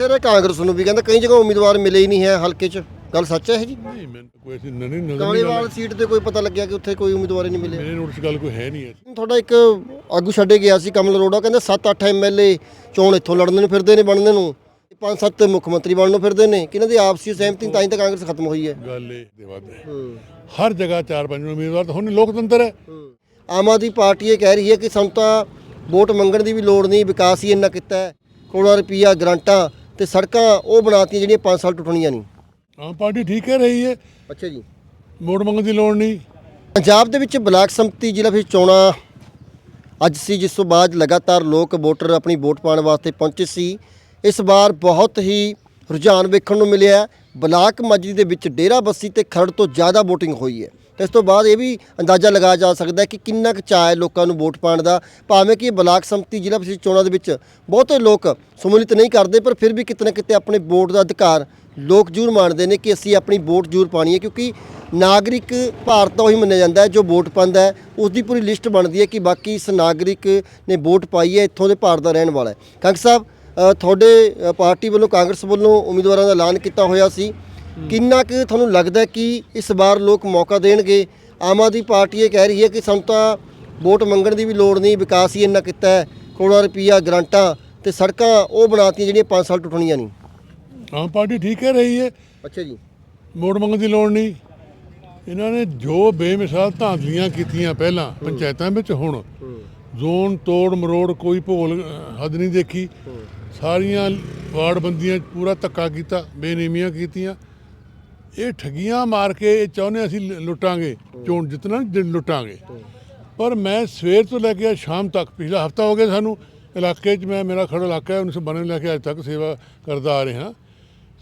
ਇਹ ਕਾਂਗਰਸ ਨੂੰ ਵੀ ਕਹਿੰਦਾ ਕਈ ਜਗ੍ਹਾ ਉਮੀਦਵਾਰ ਮਿਲੇ ਹੀ ਨਹੀਂ ਹੈ ਹਲਕੇ 'ਚ। ਗੱਲ ਸੱਚ ਹੈ ਜੀ? ਨਹੀਂ ਮੈਨੂੰ ਕੋਈ ਐਸੀ ਨਹੀਂ ਨਜ਼ਰ ਕਾਲੀਵਾਲ ਸੀਟ ਤੇ ਕੋਈ ਪਤਾ ਲੱਗਿਆ ਕਿ ਉੱਥੇ ਕੋਈ ਉਮੀਦਵਾਰ ਹੀ ਨਹੀਂ ਮਿਲੇ। ਮੇਰੇ ਨੋਟਿਸ ਗੱਲ ਕੋਈ ਹੈ ਨਹੀਂ ਐਸੀ ਤੁਹਾਡਾ ਇੱਕ ਆਗੂ ਛੱਡੇ ਗਿਆ ਸੀ ਕਮਲ ਅਰੋੜਾ ਕਹਿੰਦੇ 7-8 ਐਮਐਲਏ ਚੋਣ ਇੱਥੋਂ ਲੜਨ ਨੂੰ ਫਿਰਦੇ ਨੇ ਬਣਨ ਨੂੰ। 5-7 ਮੁੱਖ ਮੰਤਰੀ ਬਣਨ ਨੂੰ ਫਿਰਦੇ ਨੇ। ਕਿ ਇਹਨਾਂ ਦੀ ਆਪਸੀ ਸਹਿਮਤੀ ਤਾਂ ਹੀ ਤਾਂ ਕਾਂਗਰਸ ਖਤਮ ਹੋਈ ਹੈ। ਗੱਲ ਇਹ ਦੇ ਵੱਧ ਹੈ। ਹਰ ਜਗ੍ਹਾ ਚਾਰ ਪੰਜ ਉਮੀਦਵਾਰ ਤਾਂ ਹੁਣ ਲੋਕਤੰਤਰ ਹੈ। ਆਮ ਆਦਮੀ ਪਾਰਟੀ ਇਹ ਕਹਿ ਰਹੀ ਹੈ ਕਿ ਸਾਨੂੰ ਤਾਂ ਵੋਟ ਮੰਗਣ ਦੀ ਵੀ ਲੋੜ ਨਹੀਂ ਵਿਕਾਸ ਹੀ ਇੰਨਾ ਕੀਤਾ ਹੈ। ਕਰੋੜਾਂ ਰੁਪਈਆ ਗ੍ਰਾਂਟਾਂ ਤੇ ਸੜਕਾਂ ਉਹ ਬਣਾਤੀਆਂ ਜਿਹੜੀਆਂ 5 ਸਾਲ ਟੁੱਟਣੀਆਂ ਨਹੀਂ। ਆਮ ਪਾਰਟੀ ਠੀਕ ਹੈ ਰਹੀ ਹੈ। ਅੱਛਾ ਜੀ। ਵੋਟ ਮੰਗਣ ਦੀ ਲੋੜ ਨਹੀਂ। ਪੰਜਾਬ ਦੇ ਵਿੱਚ ਬਲਾਕ ਸੰਮਤੀ ਜ਼ਿਲ੍ਹਾ ਵਿੱਚ ਚੋਣਾਂ ਅੱਜ ਸੀ ਜਿਸ ਤੋਂ ਬਾਅਦ ਲਗਾਤਾਰ ਲੋਕ ਵੋਟਰ ਆਪਣੀ ਵੋਟ ਪਾਉਣ ਵਾਸਤੇ ਪਹੁੰਚੇ ਸੀ। ਇਸ ਵਾਰ ਬਹੁਤ ਹੀ ਰੁਝਾਨ ਵੇਖਣ ਨੂੰ ਮਿਲਿਆ। ਬਲਾਕ ਮਾਜਰੀ ਦੇ ਵਿੱਚ ਡੇਰਾ ਬੱਸੀ ਤੇ ਖਰੜ ਤੋਂ ਜ਼ਿਆਦਾ VOTING ਹੋਈ ਹੈ। ਤੇ ਇਸ ਤੋਂ ਬਾਅਦ ਇਹ ਵੀ ਅੰਦਾਜ਼ਾ ਲਗਾਇਆ ਜਾ ਸਕਦਾ ਹੈ ਕਿ ਕਿੰਨਾ ਕੁ ਚਾਅ ਹੈ ਲੋਕਾਂ ਨੂੰ ਵੋਟ ਪਾਉਣ ਦਾ। ਭਾਵੇਂ ਕਿ ਇਹ ਬਲਾਕ ਸੰਮਤੀ ਜ਼ਿਲ੍ਹਾ ਪ੍ਰੀਸ਼ਦ ਚੋਣਾਂ ਦੇ ਵਿੱਚ ਬਹੁਤੇ ਲੋਕ ਸਮੂਲਿਤ ਨਹੀਂ ਕਰਦੇ, ਪਰ ਫਿਰ ਵੀ ਕਿਤੇ ਨਾ ਕਿਤੇ ਆਪਣੇ ਵੋਟ ਦਾ ਅਧਿਕਾਰ ਲੋਕ ਜ਼ਰੂਰ ਮੰਨਦੇ ਨੇ ਕਿ ਅਸੀਂ ਆਪਣੀ ਵੋਟ ਜ਼ਰੂਰ ਪਾਣੀ ਹੈ, ਕਿਉਂਕਿ ਨਾਗਰਿਕ ਭਾਰਤ ਦਾ ਉਹੀ ਮੰਨਿਆ ਜਾਂਦਾ ਹੈ, ਜੋ ਵੋਟ ਪਾਉਂਦਾ ਹੈ ਉਸ ਦੀ ਪੂਰੀ ਲਿਸਟ ਬਣਦੀ ਹੈ ਕਿ ਬਾਕੀ ਇਸ ਨਾਗਰਿਕ ਨੇ ਵੋਟ ਪਾਈ ਹੈ, ਇੱਥੋਂ ਦੇ ਭਾਰਤ ਦਾ ਰਹਿਣ ਵਾਲਾ ਹੈ। ਕੰਗ ਸਾਹਿਬ ਤੁਹਾਡੇ ਪਾਰਟੀ ਵੱਲੋਂ ਕਾਂਗਰਸ ਵੱਲੋਂ ਉਮੀਦਵਾਰਾਂ ਦਾ ਐਲਾਨ ਕੀਤਾ ਹੋਇਆ ਸੀ। ਕਿੰਨਾ ਕੁ ਤੁਹਾਨੂੰ ਲੱਗਦਾ ਕਿ ਇਸ ਵਾਰ ਲੋਕ ਮੌਕਾ ਦੇਣਗੇ? ਆਮ ਆਦਮੀ ਪਾਰਟੀ ਇਹ ਕਹਿ ਰਹੀ ਹੈ ਕਿ ਸਾਨੂੰ ਤਾਂ ਵੋਟ ਮੰਗਣ ਦੀ ਵੀ ਲੋੜ ਨਹੀਂ ਵਿਕਾਸ ਹੀ ਇੰਨਾ ਕੀਤਾ ਹੈ ਕਰੋੜਾਂ ਰੁਪਈਆ ਗ੍ਰਾਂਟਾਂ ਤੇ ਸੜਕਾਂ ਉਹ ਬਣਾਤੀਆਂ ਜਿਹੜੀਆਂ 5 ਸਾਲ ਟੁੱਟਣੀਆਂ ਨਹੀਂ। ਆਮ ਪਾਰਟੀ ਠੀਕ ਹੈ ਰਹੀ ਹੈ। ਅੱਛਾ ਜੀ। ਵੋਟ ਮੰਗਣ ਦੀ ਲੋੜ ਨਹੀਂ। ਇਹਨਾਂ ਨੇ ਜੋ ਬੇਮਿਸਾਲ ਧਾਂਦਲੀਆਂ ਕੀਤੀਆਂ ਪਹਿਲਾਂ ਪੰਚਾਇਤਾਂ ਵਿੱਚ ਹੁਣ ਜ਼ੋਨ ਤੋੜ ਮਰੋੜ ਕੋਈ ਭੋਲ ਹੱਦ ਨਹੀਂ ਦੇਖੀ। ਸਾਰੀਆਂ ਵਾਰਡ ਬੰਦੀਆਂ ਪੂਰਾ ਧੱਕਾ ਕੀਤਾ ਬੇਨੇਮੀਆਂ ਕੀਤੀਆਂ। ਇਹ ਠੱਗੀਆਂ ਮਾਰ ਕੇ ਇਹ ਚਾਹੁੰਦੇ ਅਸੀਂ ਲੁੱਟਾਂਗੇ ਚੋਣ ਜਿੱਤਣਾ ਲੁੱਟਾਂਗੇ। ਪਰ ਮੈਂ ਸਵੇਰ ਤੋਂ ਲੈ ਕੇ ਸ਼ਾਮ ਤੱਕ ਪਿਛਲਾ ਹਫਤਾ ਹੋ ਗਿਆ ਸਾਨੂੰ ਇਲਾਕੇ 'ਚ ਮੈਂ ਮੇਰਾ ਖੜਾ ਇਲਾਕਾ ਹੈ 1992 ਲੈ ਕੇ ਅੱਜ ਤੱਕ ਸੇਵਾ ਕਰਦਾ ਆ ਰਿਹਾ।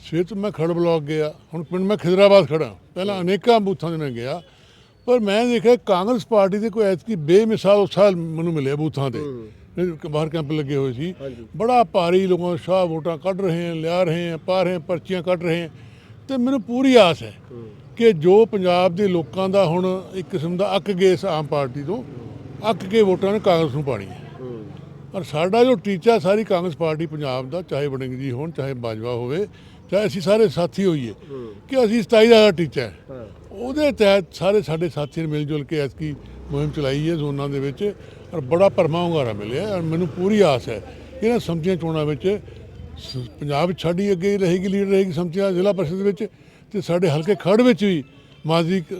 ਸਵੇਰ ਤੋਂ ਮੈਂ ਖੜ ਬਲਾਕ ਗਿਆ ਹੁਣ ਪਿੰਡ ਮੈਂ ਖਿਦਰਾਬਾਦ ਖੜਾ ਪਹਿਲਾਂ ਅਨੇਕਾਂ ਬੂਥਾਂ 'ਤੇ ਮੈਂ ਗਿਆ ਪਰ ਮੈਂ ਦੇਖਿਆ ਕਾਂਗਰਸ ਪਾਰਟੀ ਦੇ ਕੋਈ ਐਤਕੀ ਬੇਮਿਸਾਲ ਉਤਸ਼ਾਹ ਮੈਨੂੰ ਮਿਲਿਆ ਬੂਥਾਂ ਤੇ। ਬਾਹਰ ਕੈਂਪ ਲੱਗੇ ਹੋਏ ਸੀ। ਬੜਾ ਭਾਰੀ ਲੋਕਾਂ ਸ਼ਾਹ ਵੋਟਾਂ ਕੱਢ ਰਹੇ ਹਨ ਲਿਆ ਰਹੇ ਹਨ ਪਾ ਰਹੇ ਪਰਚੀਆਂ ਕੱਢ ਰਹੇ ਹਨ ਤੇ ਮੈਨੂੰ ਪੂਰੀ ਆਸ ਹੈ ਕਿ ਜੋ ਪੰਜਾਬ ਦੇ ਲੋਕਾਂ ਦਾ ਹੁਣ ਇੱਕ ਕਿਸਮ ਦਾ ਅੱਕ ਗਏ ਇਸ ਆਮ ਪਾਰਟੀ ਤੋਂ ਅੱਕ ਕੇ ਵੋਟਾਂ ਨੇ ਕਾਂਗਰਸ ਨੂੰ ਪਾਣੀ ਹੈ। ਔਰ ਸਾਡਾ ਜੋ ਟੀਚਾ ਸਾਰੀ ਕਾਂਗਰਸ ਪਾਰਟੀ ਪੰਜਾਬ ਦਾ ਚਾਹੇ ਵੜਿੰਗ ਜੀ ਹੋਣ ਚਾਹੇ ਬਾਜਵਾ ਹੋਵੇ ਚਾਹੇ ਅਸੀਂ ਸਾਰੇ ਸਾਥੀ ਹੋਈਏ ਕਿ ਅਸੀਂ 27 ਦਾ ਟੀਚਾ ਹੈ। ਉਹਦੇ ਤਹਿਤ ਸਾਰੇ ਸਾਡੇ ਸਾਥੀ ਨੇ ਮਿਲ ਜੁਲ ਕੇ ਐਤਕੀ ਮੁਹਿੰਮ ਚਲਾਈ ਹੈ ਜ਼ੋਨਾਂ ਦੇ ਵਿੱਚ ਔਰ ਬੜਾ ਭਰਮਾ ਹੁੰਗਾਰਾ ਮਿਲਿਆ ਔਰ ਮੈਨੂੰ ਪੂਰੀ ਆਸ ਹੈ ਕਿ ਇਹਨਾਂ ਸਮਝੀਆਂ ਚੋਣਾਂ ਵਿੱਚ ਸ- ਪੰਜਾਬ ਸਾਡੀ ਅੱਗੇ ਹੀ ਰਹੇਗੀ ਲੀਡ ਰਹੇਗੀ ਸਮਝੀਆਂ ਜ਼ਿਲ੍ਹਾ ਪਰਿਸ਼ਦ ਵਿੱਚ ਤੇ ਸਾਡੇ ਹਲਕੇ ਖੜ ਵਿੱਚ ਵੀ ਮਾਜ਼ੀ ਕ-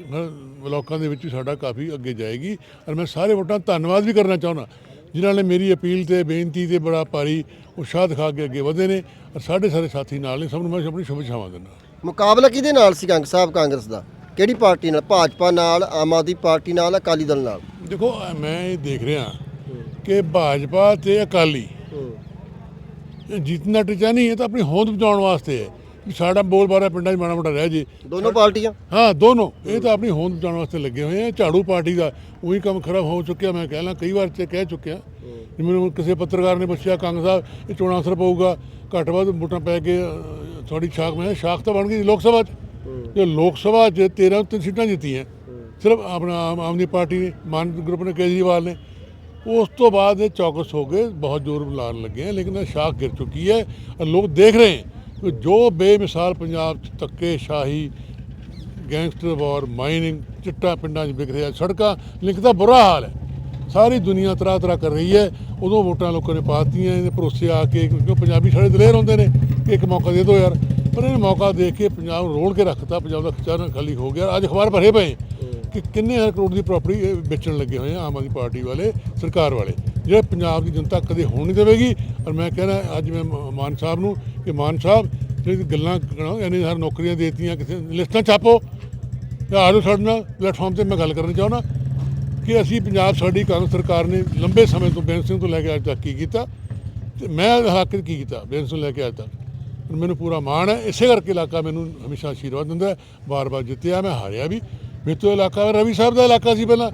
ਬਲਾਕਾਂ ਦੇ ਵਿੱਚ ਵੀ ਸਾਡਾ ਕਾਫੀ ਅੱਗੇ ਜਾਏਗੀ ਔਰ ਮੈਂ ਸਾਰੇ ਵੋਟਾਂ ਦਾ ਧੰਨਵਾਦ ਵੀ ਕਰਨਾ ਚਾਹੁੰਦਾ। ਜਿਨ੍ਹਾਂ ਨੇ ਮੇਰੀ ਅਪੀਲ ਤੇ ਬੇਨਤੀ ਤੇ ਬੜਾ ਭਾਰੀ ਉਤਸ਼ਾਹ ਦਿਖਾ ਕੇ ਅੱਗੇ ਵਧੇ ਨੇ ਔਰ ਸਾਡੇ ਸਾਰੇ ਸਾਥੀ ਨਾਲ ਨੇ ਸਭ ਨੂੰ ਮੈਂ ਆਪਣੀ ਸ਼ੁਭੇच्छਾਵਾਂ ਦਿੰਦਾ। ਮੁਕਾਬਲਾ ਕਿਹਦੇ ਨਾਲ ਸੀ ਕੰਗ ਸਾਹਿਬ ਕਾਂਗਰਸ ਦਾ? ਕਿਹੜੀ ਪਾਰਟੀ ਨਾਲ? ਭਾਜਪਾ ਨਾਲ ਆਮ ਆਦਮੀ ਪਾਰਟੀ ਨਾਲ ਅਕਾਲੀ ਦਲ ਨਾਲ? ਦੇਖੋ ਅ, ਮੈਂ ਇਹ ਦੇਖ ਰਿਹਾ ਕਿ ਭਾਜਪਾ ਤੇ ਅਕਾਲੀ ਜਿੱਤਣਾ ਟਿਚਾ ਨਹੀਂ ਇਹ ਤਾਂ ਆਪਣੀ ਹੋਂਦ ਬਚਾਉਣ ਵਾਸਤੇ ਹੈ ਵੀ ਸਾਡਾ ਬੋਲ ਬਾਰਾ ਪਿੰਡਾਂ 'ਚ ਮਾੜਾ ਮੋਟਾ ਰਹਿ ਜੇ। ਦੋਨੋਂ ਪਾਰਟੀਆਂ? ਹਾਂ ਦੋਨੋਂ। ਇਹ ਤਾਂ ਆਪਣੀ ਹੋਂਦ ਬਚਾਉਣ ਵਾਸਤੇ ਲੱਗੇ ਹੋਏ ਆ। ਝਾੜੂ ਪਾਰਟੀ ਦਾ ਉਹੀ ਕੰਮ ਖਰਾਬ ਹੋ ਚੁੱਕਿਆ ਮੈਂ ਕਹਿ ਲਾਂ ਕਈ ਵਾਰ ਤੇ ਕਹਿ ਚੁੱਕਿਆ। ਮੈਨੂੰ ਕਿਸੇ ਪੱਤਰਕਾਰ ਨੇ ਪੁੱਛਿਆ ਕੰਗ ਸਾਹਿਬ ਇਹ ਚੋਣਾਂ ਅਸਰ ਪਊਗਾ ਘੱਟ ਵੱਧ ਵੋਟਾਂ ਪੈ ਕੇ ਤੁਹਾਡੀ ਛਾਕ ਮੈਂ ਛਾਕ ਤਾਂ ਬਣ ਗਈ ਲੋਕ ਸਭਾ 'ਚ। ਜੋ ਲੋਕ ਸਭਾ 'ਚ 13 ਤਿੰਨ ਸੀਟਾਂ ਜਿੱਤੀਆਂ ਸਿਰਫ ਆਪਣਾ ਆਮ ਆਦਮੀ ਪਾਰਟੀ ਨੇ ਮਾਨ ਗਰੁੱਪ ਨੇ ਕੇਜਰੀਵਾਲ ਨੇ ਉਸ ਤੋਂ ਬਾਅਦ ਇਹ ਚੌਕਸ ਹੋ ਗਏ, ਬਹੁਤ ਜ਼ੋਰ ਲਾਉਣ ਲੱਗੇ ਹੈ ਲੇਕਿਨ ਇਹ ਸ਼ਾਖ ਗਿਰ ਚੁੱਕੀ ਹੈ ਔਰ ਲੋਕ ਦੇਖ ਰਹੇ ਹੈ ਕਿ ਜੋ ਬੇਮਿਸਾਲ ਪੰਜਾਬ 'ਚ ਧੱਕੇ ਗੈਂਗਸਟਰ ਵਾਰ, ਮਾਈਨਿੰਗ, ਚਿੱਟਾ ਪਿੰਡਾਂ 'ਚ ਵਿਕ ਰਿਹਾ, ਸੜਕਾਂ, ਲਿੰਕ ਦਾ ਬੁਰਾ ਹਾਲ ਹੈ। ਸਾਰੀ ਦੁਨੀਆ ਤਰਾ ਤਰਾ ਕਰ ਰਹੀ ਹੈ, ਉਦੋਂ ਵੋਟਾਂ ਲੋਕਾਂ ਨੇ ਪਾਤੀਆਂ ਇਹਨੇ ਭਰੋਸੇ ਆ ਕੇ ਕਿਉਂਕਿ ਪੰਜਾਬੀ ਸਾਡੇ ਦਲੇਰ ਹੁੰਦੇ ਨੇ, ਕਿ ਇੱਕ ਮੌਕਾ ਦੇ ਦਿਓ ਯਾਰ। ਪਰ ਇਹਨੇ ਮੌਕਾ ਦੇ ਕੇ ਪੰਜਾਬ ਨੂੰ ਰੋਲ ਕੇ ਰੱਖਤਾ, ਪੰਜਾਬ ਦਾ ਖਜ਼ਾਨਾ ਖਾਲੀ ਹੋ ਗਿਆ, ਅੱਜ ਅਖਬਾਰ ਭਰੇ ਪਏ। ਕਿ ਕਿੰਨੇ ਹਜ਼ਾਰ ਕਰੋੜ ਦੀ ਪ੍ਰਾਪਰਟੀ ਵੇਚਣ ਲੱਗੇ ਹੋਏ ਆ, ਆਮ ਆਦਮੀ ਪਾਰਟੀ ਵਾਲੇ, ਸਰਕਾਰ ਵਾਲੇ। ਜਿਹੜੇ ਪੰਜਾਬ ਦੀ ਜਨਤਾ ਕਦੇ ਹੋਣ ਨਹੀਂ ਦੇਵੇਗੀ, ਔਰ ਮੈਂ ਕਹਿੰਦਾ ਅੱਜ ਮੈਂ ਮਾਨ ਸਾਹਿਬ ਨੂੰ ਕਿ ਮਾਨ ਸਾਹਿਬ ਜਿਹੜੀ ਗੱਲਾਂ ਕਰੋ ਇੰਨੀ ਸਾਰੀ ਨੌਕਰੀਆਂ ਦੇਤੀਆਂ, ਕਿਸੇ ਲਿਸਟਾਂ ਛਾਪੋ, ਤੇ ਆ ਸਾਡੇ ਨਾਲ, ਪਲੇਟਫਾਰਮ ਤੇ ਮੈਂ ਗੱਲ ਕਰਨੀ ਚਾਹੁੰਦਾ ਕਿ ਅਸੀਂ ਪੰਜਾਬ ਸਾਡੀ ਕਾਂਗਰਸ ਸਰਕਾਰ ਨੇ ਲੰਬੇ ਸਮੇਂ ਤੋਂ ਬੇਅੰਤ ਸਿੰਘ ਤੋਂ ਲੈ ਕੇ ਅੱਜ ਤੱਕ ਕੀ ਕੀਤਾ, ਤੇ ਮੈਂ ਹੱਕ 'ਚ ਕੀ ਕੀਤਾ, ਬੇਅੰਤ ਸਿੰਘ ਲੈ ਕੇ ਅੱਜ ਤੱਕ। ਮੈਨੂੰ ਪੂਰਾ ਮਾਣ ਹੈ, ਇਸੇ ਕਰਕੇ ਇਲਾਕਾ ਮੈਨੂੰ ਹਮੇਸ਼ਾ ਆਸ਼ੀਰਵਾਦ ਦਿੰਦਾ ਹੈ ਬਾਰ-ਬਾਰ ਜਿੱਤਿਆ, ਮੈਂ ਹਾਰਿਆ ਵੀ। ਮੇਰੇ ਤੋਂ ਇਲਾਕਾ, ਰਵੀ ਸਾਹਿਬ ਦਾ ਇਲਾਕਾ ਸੀ ਪਹਿਲਾਂ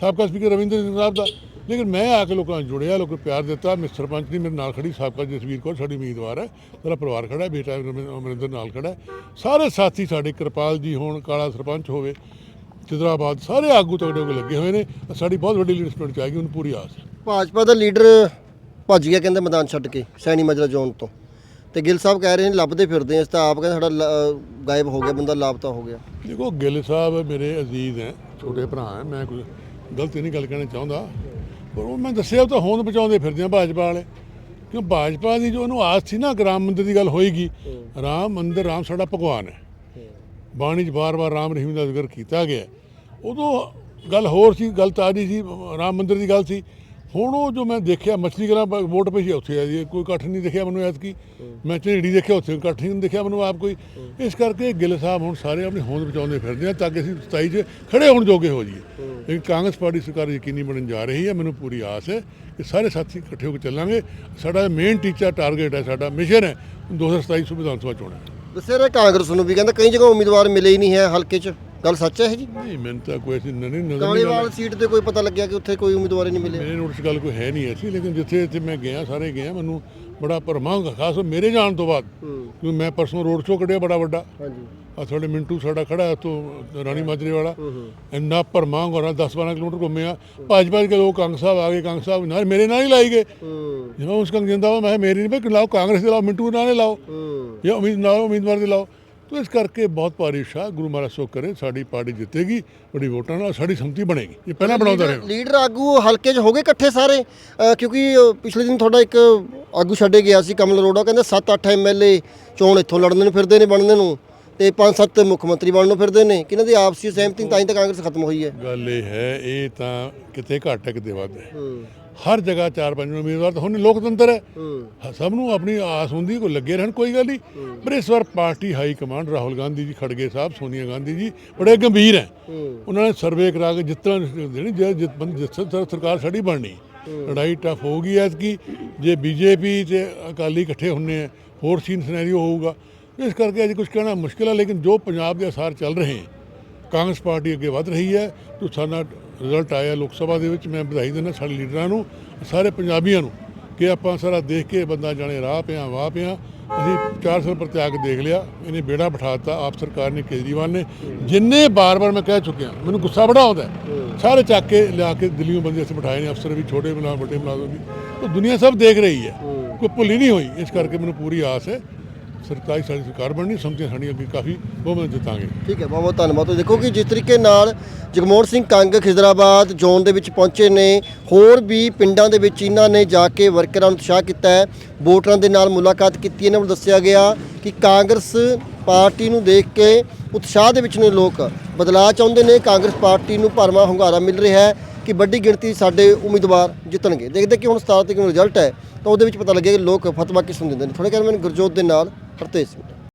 ਸਾਬਕਾ ਸਪੀਕਰ ਰਵਿੰਦਰ ਸਿੰਘ ਸਾਹਿਬ ਦਾ। ਲੇਕਿਨ ਮੈਂ ਆ ਕੇ ਲੋਕਾਂ ਨਾਲ ਜੁੜਿਆ, ਲੋਕਾਂ ਨੂੰ ਪਿਆਰ ਦਿੱਤਾ, ਮਿਸਟਰ ਸਰਪੰਚ ਨੇ ਮੇਰੇ ਨਾਲ ਖੜੀ ਸਾਬਕਾ ਜਸਵੀਰ ਕੌਰ ਸਾਡੀ ਉਮੀਦਵਾਰ ਹੈ, ਮੇਰਾ ਪਰਿਵਾਰ ਖੜਾ ਹੈ, ਬੇਟਾ ਅਮਰਿੰਦਰ ਨਾਲ ਖੜਾ ਹੈ। ਸਾਰੇ ਸਾਥੀ ਸਾਡੇ, ਕਿਰਪਾਲ ਜੀ ਹੋਣ, ਕਾਲਾ ਸਰਪੰਚ ਹੋਵੇ ਚਿਦਰਾਬਾਦ ਸਾਰੇ ਆਗੂ ਤਗੜੇ ਹੋ ਲੱਗੇ ਹੋਏ ਨੇ, ਸਾਡੀ ਬਹੁਤ ਵੱਡੀ ਲੀਡਰਸ਼ਿਪ ਚ ਆਏਗੀ ਉਹਨੂੰ ਪੂਰੀ ਆਸ ਹੈ। ਭਾਜਪਾ ਦਾ ਲੀਡਰ ਭੱਜ ਗਿਆ ਕਹਿੰਦੇ ਮੈਦਾਨ ਛੱਡ ਕੇ, ਸੈਣੀ ਮਜਰਾ ਜ਼ੋਨ ਤੋਂ। ਤੇ ਗਿੱਲ ਸਾਹਿਬ ਕਹਿ ਰਹੇ ਨੇ ਲੱਭਦੇ ਫਿਰਦੇ ਆ ਇਸ ਤਾਂ ਆਪ ਕਹਿੰਦੇ ਸਾਡਾ ਲ- ਗਾਇਬ ਹੋ ਗਿਆ, ਬੰਦਾ ਲਾਪਤਾ ਹੋ ਗਿਆ। ਦੇਖੋ, ਗਿੱਲ ਸਾਹਿਬ ਮੇਰੇ ਅਜ਼ੀਜ਼ ਹੈ, ਛੋਟੇ ਭਰਾ ਹੈ, ਮੈਂ ਕੋਈ ਗਲਤ ਨਹੀਂ ਗੱਲ ਕਹਿਣਾ ਚਾਹੁੰਦਾ, ਪਰ ਉਹ ਮੈਂ ਦੱਸਿਆ ਉਹ ਤਾਂ ਹੋਂਦ ਬਚਾਉਂਦੇ ਫਿਰਦੇ ਆ ਭਾਜਪਾ ਵਾਲੇ। ਕਿਉਂ ਭਾਜਪਾ ਦੀ ਜੋ ਉਹਨੂੰ ਆਸ ਸੀ ਨਾ ਕਿ ਰਾਮ ਮੰਦਿਰ ਦੀ ਗੱਲ ਹੋਏਗੀ, ਰਾਮ ਮੰਦਿਰ, ਰਾਮ ਸਾਡਾ ਭਗਵਾਨ ਹੈ। ਬਾਣੀ 'ਚ ਬਾਰ-ਬਾਰ ਰਾਮ ਰਹੀਮ ਦਾ ਜ਼ਿਕਰ ਕੀਤਾ ਗਿਆ। ਹੈ। ਉਦੋਂ ਗੱਲ ਹੋਰ ਸੀ, ਗੱਲ ਤਾਜੀ ਸੀ, ਰਾਮ ਮੰਦਿਰ ਦੀ ਗੱਲ ਸੀ। ਹੁਣ ਉਹ ਜੋ ਮੈਂ ਦੇਖਿਆ, ਮਛਲੀ ਕਲਾਂ ਵੋਟ ਪਈ ਸੀ ਉੱਥੇ ਆ ਜੀ। ਕੋਈ ਇਕੱਠ ਨਹੀਂ ਦੇਖਿਆ ਮੈਨੂੰ ਐਤਕੀ। ਮੈਂ ਝੇੜੀ ਦੇਖਿਆ, ਉੱਥੇ ਇਕੱਠ ਨਹੀਂ ਦੇਖਿਆ ਮੈਨੂੰ ਆਪ ਕੋਈ। ਇਸ ਕਰਕੇ ਗਿੱਲ ਸਾਹਿਬ ਹੁਣ ਸਾਰੇ ਆਪਣੀ ਹੋਂਦ ਬਚਾਉਂਦੇ ਫਿਰਦੇ ਆ ਤਾਂ ਕਿ ਅਸੀਂ 27 'ਚ ਖੜੇ ਹੋਣ ਜੋਗੇ ਹੋ ਜਾਈਏ। ਲੇਕਿਨ ਕਾਂਗਰਸ ਪਾਰਟੀ ਸਰਕਾਰ ਯਕੀਨੀ ਬਣਨ ਜਾ ਰਹੀ ਹੈ, ਮੈਨੂੰ ਪੂਰੀ ਆਸ ਹੈ ਕਿ ਸਾਰੇ ਸਾਥੀ ਇਕੱਠੇ ਹੋ ਕੇ ਚੱਲਾਂਗੇ। ਸਾਡਾ ਮੇਨ ਟੀਚਾ ਟਾਰਗੇਟ ਹੈ, ਸਾਡਾ ਮਿਸ਼ਨ ਹੈ। 2027 ਵਿਧਾਨ ਸਭਾ ਚੋਣਾਂ ਦੱਸਿਆ ਕਾਂਗਰਸ ਨੂੰ ਵੀ, ਕਹਿੰਦਾ ਕਈ ਜਗ੍ਹਾ ਉਮੀਦਵਾਰ ਮਿਲੇ ਹੀ ਨਹੀਂ ਹੈ ਹਲਕੇ 'ਚ। ਗੱਲ ਸੱਚ ਹੈ ਇਹ ਜੀ? ਨਹੀਂ ਮੈਨੂੰ ਤਾਂ ਕੋਈ ਐਸੀ ਨਹੀਂ ਨਜ਼ਰ ਨਹੀਂ ਕਾਲੀਵਾਲ ਸੀਟ ਤੇ ਕੋਈ ਪਤਾ ਲੱਗਿਆ ਕਿ ਉੱਥੇ ਕੋਈ ਉਮੀਦਵਾਰ ਹੀ ਨਹੀਂ ਮਿਲੇ ਮੇਰੇ ਨੋਟਿਸ ਗੱਲ ਕੋਈ ਹੈ ਨਹੀਂ ਐਸੀ ਲੇਕਿਨ ਜਿੱਥੇ ਜਿੱਥੇ ਮੈਂ ਗਿਆ ਸਾਰੇ ਗਿਆ ਮੈਨੂੰ ਬੜਾ ਭਰਮਾ ਖਾਸ ਮੇਰੇ ਜਾਣ ਤੋਂ ਬਾਅਦ। ਕਿਉਂਕਿ ਮੈਂ ਪਰਸੋਂ ਰੋਡ ਸ਼ੋਅ ਕੱਢਿਆ ਬੜਾ ਵੱਡਾ। ਹਾਂਜੀ। ਆ ਤੁਹਾਡੇ ਮਿੰਟੂ ਸਾਡਾ ਖੜਾ ਹੈ ਤੋਂ ਰਾਣੀ ਮਾਜਰੇ ਵਾਲਾ ਇੰਨਾ ਭਰਮਾ ਹੋਣਾ 10 12 ਕਿਲੋਮੀਟਰ ਘੁੰਮਿਆ ਭੱਜ ਭੱਜ ਕੇ ਲੋਕ ਕੰਗ ਸਾਹਿਬ ਆ ਗਏ ਕੰਗ ਸਾਹਿਬ ਨਾਲ ਮੇਰੇ ਨਾਲ ਹੀ ਲਾਈ ਗਏ। ਜਿਵੇਂ ਉਸ ਕੰਗ ਜਿੰਦਾ ਮੈਂ ਮੇਰੀ ਨਹੀਂ ਬਈ ਲਾਓ ਕਾਂਗਰਸ ਦੇ ਲਾਓ ਮਿੰਟੂ ਨਾਲ ਲਾਓ। ਜਾਂ ਉਮੀਦ ਨਾਲ ਉਮੀਦਵਾਰ ਦੇ ਲਾਓ। ਤੋ ਇਸ ਕਰਕੇ ਬਹੁਤ ਭਾਰੀ ਗੁਰੂ ਮਹਾਰਾਜ ਸੋ ਕਰੇ ਸਾਡੀ ਪਾਰਟੀ ਜਿੱਤੇਗੀ ਬੜੀ ਵੋਟਾਂ ਨਾਲ ਸਾਡੀ ਸੰਮਤੀ ਬਣੇਗੀ। ਇਹ ਪਹਿਲਾਂ ਬਣਾਉਂਦਾ ਰਿਹਾ ਲੀਡਰ ਆਗੂ ਹਲਕੇ 'ਚ ਹੋ ਗਏ ਇਕੱਠੇ ਸਾਰੇ? ਕਿਉਂਕਿ ਪਿਛਲੇ ਦਿਨ ਤੁਹਾਡਾ ਇੱਕ ਆਗੂ ਛੱਡੇ ਗਿਆ ਸੀ ਕਮਲ ਅਰੋੜਾ ਕਹਿੰਦੇ 7-8 ਐਮਐਲਏ ਚੋਣ ਇੱਥੋਂ ਲੜਨ ਨੂੰ ਫਿਰਦੇ ਨੇ ਬਣਨ ਨੂੰ ਤੇ 5-7 ਮੁੱਖ ਮੰਤਰੀ ਬਣਨ ਨੂੰ ਫਿਰਦੇ ਨੇ। ਕਿਹਨਾਂ ਦੀ ਆਪਸੀ ਸਹਿਮਤੀ ਤਾਂ ਹੀ ਤਾਂ ਕਾਂਗਰਸ ਖਤਮ ਹੋਈ ਹੈ। ਗੱਲ ਇਹ ਹੈ ਇਹ ਤਾਂ ਕਿਤੇ ਘੱਟ ਹੈ ਕਿਤੇ ਵੱਧ ਹੂੰ। ਹਰ ਜਗ੍ਹਾ ਚਾਰ ਪੰਜ ਉਮੀਦਵਾਰ ਤਾਂ ਹੁਣ ਲੋਕਤੰਤਰ ਹੈ। ਸਭ ਨੂੰ ਆਪਣੀ ਆਸ ਹੁੰਦੀ ਕੋਈ ਲੱਗੇ ਰਹਿਣ ਕੋਈ ਗੱਲ ਨਹੀਂ। ਪਰ ਇਸ ਵਾਰ party high command Rahul Gandhi ji Kharge Sahib Sonia Gandhi ji ਬੜੇ ਗੰਭੀਰ ਹੈ। ਉਹਨਾਂ ਨੇ ਸਰਵੇ ਕਰਾ ਕੇ ਜਿਸ ਤਰ੍ਹਾਂ ਜਿਹੜੀ ਜੇ- ਜਿਸ ਤਰ੍ਹਾਂ ਸਰਕਾਰ ਸਾਡੀ ਬਣਨੀ। ਲੜਾਈ ਟਫ ਹੋਊਗੀ ਐਤਕੀ ਜੇ ਬੀਜੇਪੀ ਤੇ ਅਕਾਲੀ ਇਕੱਠੇ ਹੁੰਨੇ ਆ ਹੋਰ ਸੀਨ ਸਿਨੈਰੀਓ ਹੋਊਗਾ। ਇਸ ਕਰਕੇ ਅੱਜ ਕੁਝ ਕਹਿਣਾ ਮੁਸ਼ਕਿਲ ਹੈ ਲੇਕਿਨ ਜੋ ਪੰਜਾਬ ਦੇ ਅਸਾਰ ਚੱਲ ਰਹੇ ਹਨ ਕਾਂਗਰਸ ਪਾਰਟੀ ਅੱਗੇ ਵਧ ਰਹੀ ਹੈ ਸਾਡਾ ਰਿਜ਼ਲਟ ਆਇਆ ਲੋਕ ਸਭਾ ਦੇ ਵਿੱਚ ਮੈਂ ਵਧਾਈ ਦਿੰਦਾ ਸਾਡੇ ਲੀਡਰਾਂ ਨੂੰ ਸਾਰੇ ਪੰਜਾਬੀਆਂ ਨੂੰ ਕਿ ਆਪਾਂ ਸਾਰਾ ਦੇਖ ਕੇ ਬੰਦਾ ਜਾਣੇ ਰਾਹ ਪਿਆ ਵਾਹ ਪਿਆ। ਅਸੀਂ 4 ਸਾਲ ਪ੍ਰਤਿਆਗ ਦੇਖ ਲਿਆ ਇਹਨੇ ਬੇੜਾ ਬਿਠਾਤਾ ਆਪ ਸਰਕਾਰ ਨੇ ਕੇਜਰੀਵਾਲ ਨੇ। ਜਿੰਨੇ ਬਾਰ-ਬਾਰ ਮੈਂ ਕਹਿ ਚੁੱਕਿਆ ਮੈਨੂੰ ਗੁੱਸਾ ਬੜਾ ਆਉਂਦਾ। ਸਾਰੇ ਚੱਕ ਕੇ ਲਿਆ ਕੇ ਦਿੱਲੀੋਂ ਬੰਦੇ ਅਸੀਂ ਬਿਠਾਏ ਨੇ ਅਫਸਰ ਵੀ ਛੋਟੇ ਬਣਾ ਵੱਡੇ ਬਣਾ ਵੀ ਉਹ ਦੁਨੀਆ ਸਭ ਦੇਖ ਰਹੀ ਹੈ। ਕੋਈ ਭੁੱਲੀ ਨਹੀਂ ਹੋਈ ਇਸ ਕਰਕੇ ਮੈਨੂੰ ਪੂਰੀ ਆਸ ਹੈ। ਸਰਕਾਰੀ ਸਾਡੀ ਸਰਕਾਰ ਬਣਨੀ ਸੰਮਤੀਆਂ ਸਾਡੀਆਂ ਅੱਗੇ ਕਾਫੀ ਬਹੁਮਤ ਜਿੱਤਾਂਗੇ ਠੀਕ ਹੈ ਬਹੁਤ ਬਹੁਤ ਧੰਨਵਾਦ। ਤੁਸੀਂ ਦੇਖੋ ਕਿ ਜਿਸ ਤਰੀਕੇ ਨਾਲ ਜਗਮੋਹਨ ਸਿੰਘ ਕੰਗ ਖਿਜ਼ਰਾਬਾਦ ਜ਼ੋਨ ਦੇ ਵਿੱਚ ਪਹੁੰਚੇ ਨੇ, ਹੋਰ ਵੀ ਪਿੰਡਾਂ ਦੇ ਵਿੱਚ ਇਹਨਾਂ ਨੇ ਜਾ ਕੇ ਵਰਕਰਾਂ ਨੂੰ ਉਤਸ਼ਾਹ ਕੀਤਾ ਹੈ। ਵੋਟਰਾਂ ਦੇ ਨਾਲ ਮੁਲਾਕਾਤ ਕੀਤੀ, ਇਹਨਾਂ ਨੂੰ ਦੱਸਿਆ ਗਿਆ ਕਿ ਕਾਂਗਰਸ ਪਾਰਟੀ ਨੂੰ ਦੇਖ ਕੇ ਉਤਸ਼ਾਹ ਦੇ ਵਿੱਚ ਨੇ ਲੋਕ। ਬਦਲਾਅ ਚਾਹੁੰਦੇ ਨੇ, ਕਾਂਗਰਸ ਪਾਰਟੀ ਨੂੰ ਭਰਵਾਂ ਹੁੰਗਾਰਾ ਮਿਲ ਰਿਹਾ ਹੈ ਕਿ ਵੱਡੀ ਗਿਣਤੀ ਸਾਡੇ ਉਮੀਦਵਾਰ ਜਿੱਤਣਗੇ। ਦੇਖਦੇ ਕਿ ਹੁਣ 17 ਤਰੀਕ ਨੂੰ ਰਿਜ਼ਲਟ ਹੈ, ਤਾਂ ਉਹਦੇ ਵਿੱਚ ਪਤਾ ਲੱਗੇਗਾ ਕਿ ਲੋਕ ਫਤਵਾ ਕਿਸ ਨੂੰ ਦਿੰਦੇ ਨੇ। ਥੋੜੇ ਕਹਿ ਮੈਨੂੰ ਗੁਰਜੋਤ ਦੇ ਨਾਲ ਹਰਤੇਜ ਸਿੰਘ